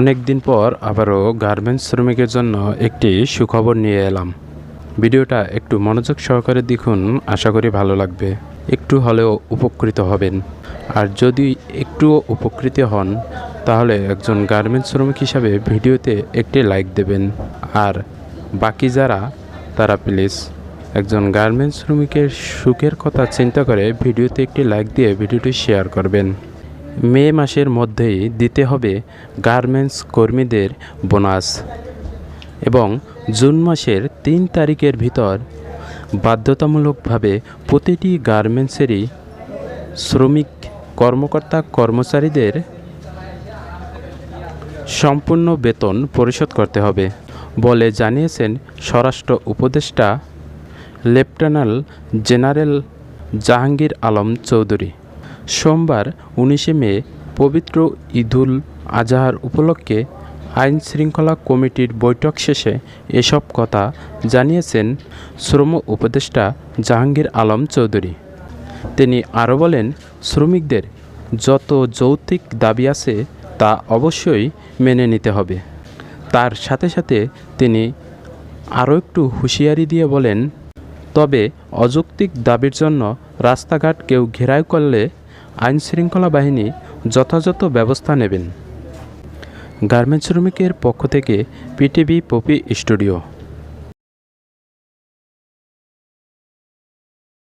অনেক দিন পর আবারও গার্মেন্টস শ্রমিকের জন্য একটি সুখবর নিয়ে এলাম। ভিডিওটা একটু মনোযোগ সহকারে দেখুন, আশা করি ভালো লাগবে। একটু হলেও উপকৃত হবেন। আর যদি একটুও উপকৃত হন, তাহলে একজন গার্মেন্টস শ্রমিক হিসাবে ভিডিওতে একটি লাইক দেবেন। আর বাকি যারা, তারা প্লিজ একজন গার্মেন্টস শ্রমিকের সুখের কথা চিন্তা করে ভিডিওতে একটি লাইক দিয়ে ভিডিওটি শেয়ার করবেন। মে মাসের মধ্যেই দিতে হবে গার্মেন্টস কর্মীদের বোনাস এবং জুন মাসের তিন তারিখের ভিতর বাধ্যতামূলকভাবে প্রতিটি গার্মেন্টসেরই শ্রমিক কর্মকর্তা কর্মচারীদের সম্পূর্ণ বেতন পরিশোধ করতে হবে বলে জানিয়েছেন স্বরাষ্ট্র উপদেষ্টা লেফটেন্যান্ট জেনারেল জাহাঙ্গীর আলম চৌধুরী। সোমবার উনিশে মে পবিত্র ঈদুল আজহার উপলক্ষে আইন শৃঙ্খলা কমিটির বৈঠক শেষে এসব কথা জানিয়েছেন শ্রম উপদেষ্টা জাহাঙ্গীর আলম চৌধুরী। তিনি আরও বলেন, শ্রমিকদের যত যৌক্তিক দাবি আছে তা অবশ্যই মেনে নিতে হবে। তার সাথে সাথে তিনি আরও একটু হুঁশিয়ারি দিয়ে বলেন, তবে অযৌক্তিক দাবির জন্য রাস্তাঘাট কেউ ঘেরাও করলে আইন শৃঙ্খলা বাহিনী যথাযথ ব্যবস্থা নেবেন। গার্মেন্টস শ্রমিকের পক্ষ থেকে পিটিভি পপি স্টুডিও।